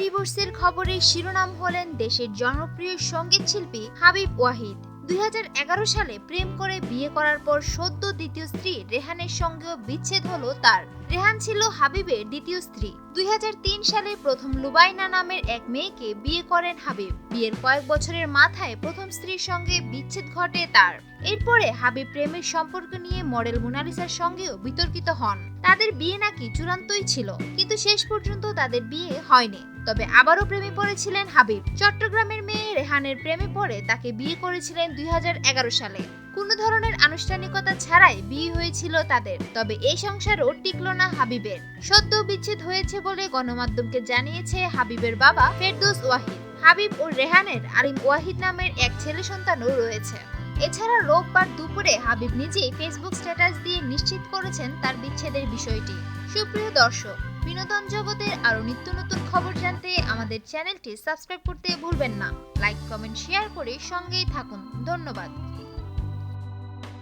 ডিভোর্সের খবরে শিরোনাম হলেন দেশের জনপ্রিয় সংগীত শিল্পী হাবিব ওয়াহিদ। দুই হাজার এগারো সালে প্রেম করে বিয়ে করার পর সদ্য দ্বিতীয় স্ত্রী রেহানের সঙ্গেও বিচ্ছেদ হলো তার। রেহান ছিল হাবিবের দ্বিতীয় স্ত্রী। দুই হাজার তিন সালে প্রথম লুবাইনা নামের এক মেয়েকে বিয়ে করেন হাবিব। বিয়ের কয়েক বছরের মাথায় প্রথম স্ত্রীর সঙ্গে বিচ্ছেদ ঘটে তার। এরপরে হাবিব প্রেমের সম্পর্ক নিয়ে মডেল মোনালিসার সঙ্গেও বিতর্কিত হন। তাদের বিয়ে নাকি চূড়ান্তই ছিল, কিন্তু শেষ পর্যন্ত তাদের বিয়ে হয়নি। তবে আবারও প্রেমে পড়েছিলেন হাবিব। চট্টগ্রামের মেয়ে রেহানের প্রেমে পড়ে তাকে বিয়ে করেছিলেন দুই হাজার এগারো সালে। কোনো ধরনের আনুষ্ঠানিকতা ছাড়াই বিয়ে হয়েছিল তাদের। তবে এই সংসারও টিকল না হাবিবের। সদ্য বিচ্ছেদ হয়েছে বলে গণমাধ্যমকে জানিয়েছে হাবিবের বাবা ফেরদৌস ওয়াহিদ। হাবিব ও রেহানের আলিম ওয়াহিদ নামের এক ছেলে সন্তানও রয়েছে। এছাড়া রোববার দুপুরে হাবিব নিজেই ফেসবুক স্ট্যাটাস দিয়ে নিশ্চিত করেছেন তার বিচ্ছেদের বিষয়টি। সুপ্রিয় দর্শক, বিনোদন জগতের আরও নিত্য নতুন খবর জানতে আমাদের চ্যানেলটি সাবস্ক্রাইব করতে ভুলবেন না। লাইক, কমেন্ট, শেয়ার করে সঙ্গেই থাকুন। ধন্যবাদ।